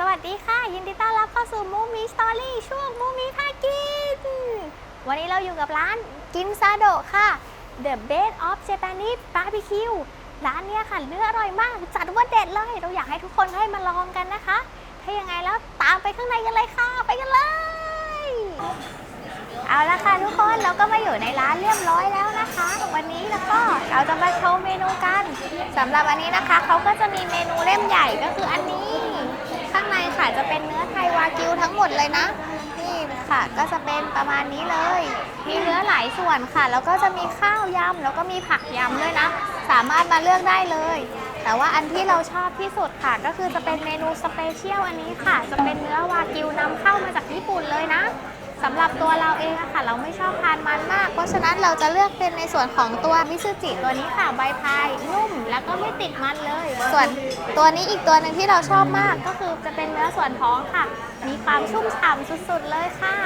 สวัสดีค่ะ ยินดีต้อนรับเข้าสู่มูมีสตอรี่ช่วงมูมีพากิน วันนี้เราอยู่กับร้านกินซาโดะค่ะ The Best of Japanese Barbecue ร้านเนี้ยค่ะเนื้ออร่อยมาก จัดว่าเด็ดเลย เราอยากให้ทุกคนให้มาลองกันนะคะ ถ้ายังไงแล้วตามไปข้างในกันเลยค่ะ ไปกันเลย เอาละค่ะทุกคนเราก็มาอยู่ในร้านเรียบร้อยแล้วนะคะ วันนี้แล้วก็เราจะมาโชว์เมนูกันสำหรับอันนี้นะคะเขาก็จะมีเมนูเล่มใหญ่ก็คืออันนี้ ข้างในค่ะจะเป็นเนื้อไทยวากิวทั้งหมดเลยนะ นี่ค่ะก็จะเป็นประมาณนี้เลย มีเนื้อหลายส่วนค่ะ แล้วก็จะมีข้าวยำแล้วก็มีผักยำด้วยนะ สามารถมาเลือกได้เลย แต่ว่าอันที่เราชอบที่สุดค่ะ ก็คือจะเป็นเมนูสเปเชียลอันนี้ค่ะ จะเป็นเนื้อวากิวนำเข้ามาจากญี่ปุ่นเลยนะ สำหรับตัวเราเองอะค่ะ เราไม่ชอบทานมันมาก เพราะฉะนั้นเราจะเลือกเป็นในส่วนของตัวมิซูจิตัวนี้ค่ะใบพายนุ่ม แล้วก็ไม่ติดมันเลย ส่วนตัวนี้อีกตัวหนึ่งที่เราชอบมากก็คือจะเป็นเนื้อส่วนท้องค่ะ มีความชุ่มฉ่ำสุดๆเลยค่ะ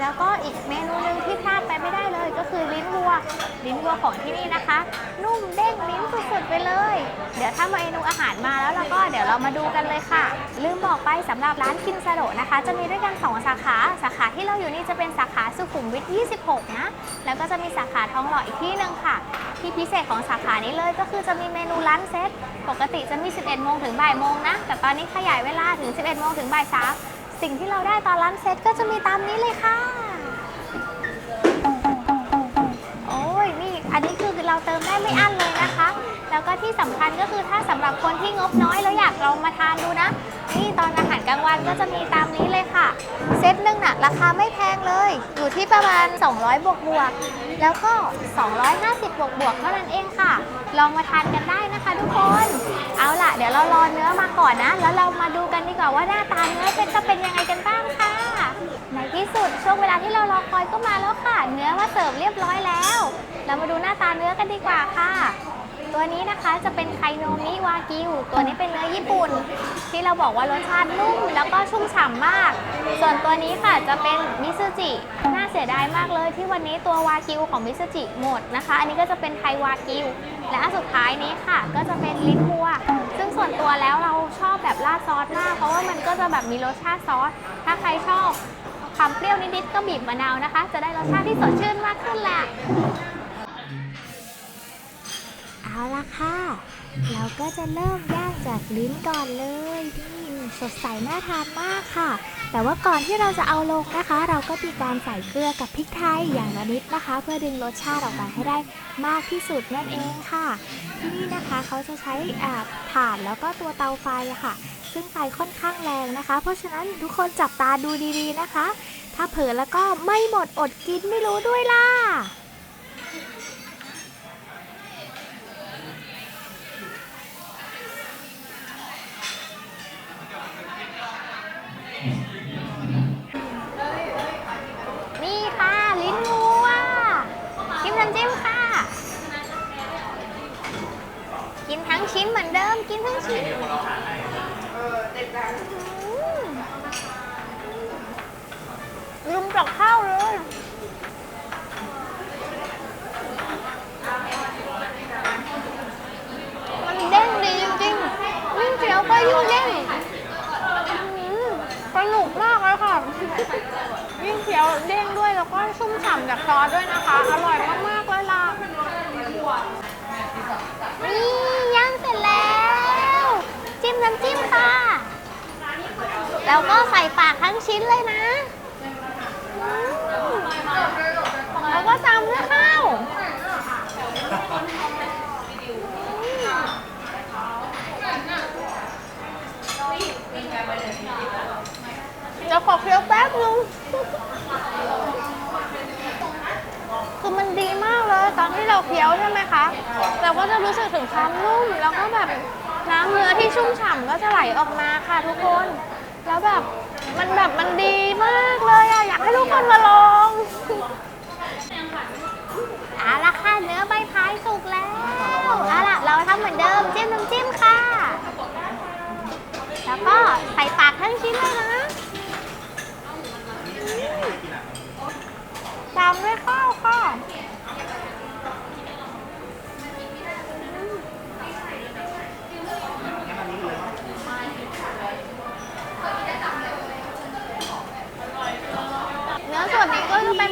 แล้วก็อีกเมนูหนึ่งที่พลาดไป ลิ้นวัวของที่นี่นะคะ นุ่มเด้งลิ้นสุดๆไปเลย เดี๋ยวถ้าเมนูอาหารมาแล้วเราก็เดี๋ยวเรามาดูกันเลยค่ะ ลืมบอกไปสำหรับร้านคินซาโดนะคะ จะมีด้วยกัน 2 สาขา สาขาที่เราอยู่นี่จะเป็นสาขาสุขุมวิท 26 นะ แล้วก็จะมีสาขาทองหล่ออีกที่หนึ่งค่ะ ที่พิเศษของสาขานี้เลยก็คือจะมีเมนูร้านเซตปกติจะมี 11 โมงถึงบ่ายโมงนะ แต่ตอนนี้ขยายเวลาถึง 11 โมงถึงบ่ายสามสิ่งที่เราได้ตอนร้านเซตก็จะมีตามนี้เลยค่ะ เราเติมได้ไม่อั้นเลยนะคะ แล้วก็ที่สำคัญก็คือถ้าสำหรับคนที่งบน้อยแล้วอยากลองมาทานดูนะ นี่ตอนอาหารกลางวันก็จะมีตามนี้เลยค่ะ เซตหนึ่งน่ะราคาไม่แพงเลย อยู่ที่ประมาณ 200 บวกบวก แล้วก็ 250 บวกบวกเท่านั้นเองค่ะ ลองมาทานกันได้นะคะทุกคน เอาล่ะ เดี๋ยวเรารอเนื้อมาก่อนนะ แล้วเรามาดูกันดีกว่าว่าหน้าตาเนื้อเป็นจะเป็นยังไงกันบ้างค่ะ ในที่สุดช่วงเวลาที่เรารอคอยก็มาแล้วค่ะ เนื้อมาเสิร์ฟเรียบร้อยแล้ว เรามาดูหน้าตาเนื้อกันดีกว่าค่ะ ตัวนี้นะคะจะเป็นไคโนมิวากิว ตัวนี้เป็นเนื้อญี่ปุ่น ที่เราบอกว่ารสชาตินุ่มแล้วก็ชุ่มฉ่ำมาก ส่วนตัวนี้ค่ะจะเป็นมิซูจิ น่าเสียดายมากเลยที่วันนี้ตัววากิวของมิซูจิหมดนะคะ อันนี้ก็จะเป็นไทยวากิว และอันสุดท้ายนี้ค่ะ ก็จะเป็นลิ้นวัว ซึ่งส่วนตัวแล้วเราชอบแบบราดซอสมาก เพราะว่ามันก็จะแบบมีรสชาติซอส ถ้าใครชอบ ความเปรี้ยวนิดๆก็บีบมะนาวนะคะ จะได้รสชาติที่สดชื่นมากขึ้นแหละเอาละค่ะ เราก็จะเริ่มย่างจากลิ้นก่อนเลยนี่สดใสน่าทานมากค่ะ แต่ว่าก่อนที่เราจะเอาลงนะคะ เราก็มีการใส่เกลือกับพริกไทยอย่างละนิดนะคะ เพื่อดึงรสชาติออกมาให้ได้มากที่สุดนั่นเองค่ะ ที่นี่นะคะเขาจะใช้ถ่านแล้วก็ตัวเตาไฟค่ะ ซึ่งไฟค่อนข้างแรงนะคะ เพราะฉะนั้นทุกคนจับตาดูดีๆนะคะ ถ้าเผลอแล้วก็ไม่หมดอดกินไม่รู้ด้วยล่ะนี่ค่ะ ลิ้นวัวจิ้มน้ำจิ้มค่ะ กินทั้งชิ้นเหมือนเดิมกินทั้งชิ้น ลืมกับข้าวเลย มันเด้งดีจริงๆยิ่งเคี้ยวก็ยิ่งเด้งอื้อหือสนุกมากเลยค่ะ ยิ่งเคี้ยวเด้งด้วยแล้วก็ชุ่มฉ่ำจากซอสด้วยนะคะ อร่อยมากๆเลยล่ะ นี่ย่างเสร็จแล้ว จิ้มน้ำจิ้มค่ะ แล้วก็ใส่ปากทั้งชิ้นเลยนะอืมแล้วก็ตามด้วยข้าวจะขอเคี้ยวแป๊บนึง คือมันดีมากเลย ตอนที่เราเคี้ยวใช่ไหมคะ เราก็จะรู้สึกถึงความนุ่ม แล้วก็แบบน้ำเนื้อที่ชุ่มฉ่ำก็จะไหลออกมาค่ะทุกคน แล้วแบบมันแบบมันดีมากเลยอะอยากให้ทุกคนมาลองเอาละค่ะเนื้อใบพายสุกแล้วเอาล่ะเราทำเหมือนเดิมจิ้มน้ำจิ้มค่ะ แล้วก็ใส่ปากทั้งชิ้นเลยนะตามด้วยข้าวค่ะ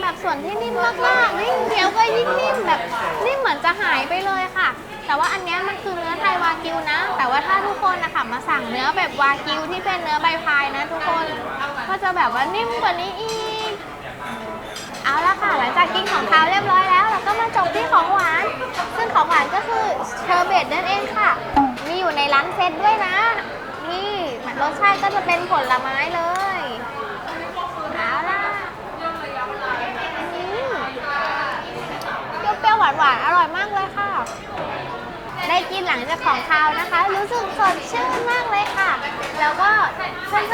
แบบส่วนที่นิ่มมากๆยิ่งเคี้ยวก็ยิ่งนิ่มแบบนิ่มเหมือนจะหายไปเลยค่ะ แต่ว่าอันเนี้ยมันคือเนื้อไทยวากิวนะ แต่ว่าถ้าทุกคนนะคะมาสั่งเนื้อแบบวากิวที่เป็นเนื้อใบพายนะทุกคนก็จะแบบว่านิ่มกว่านี้อีก เอาละค่ะ หลังจากกินของคาวเรียบร้อยแล้ว เราก็มาจบที่ของหวาน ซึ่งของหวานก็คือเชอร์เบตนั่นเองค่ะ มีอยู่ในร้านเซตด้วยนะ นี่รสชาติก็จะเป็นผลไม้เลย เอาล่ะอืมานหวานอร่อยมากเลยค่ะ ได้กินหลังจากของคาวนะคะ รู้สึกสดชื่นมากเลยค่ะ แล้วก็เพื่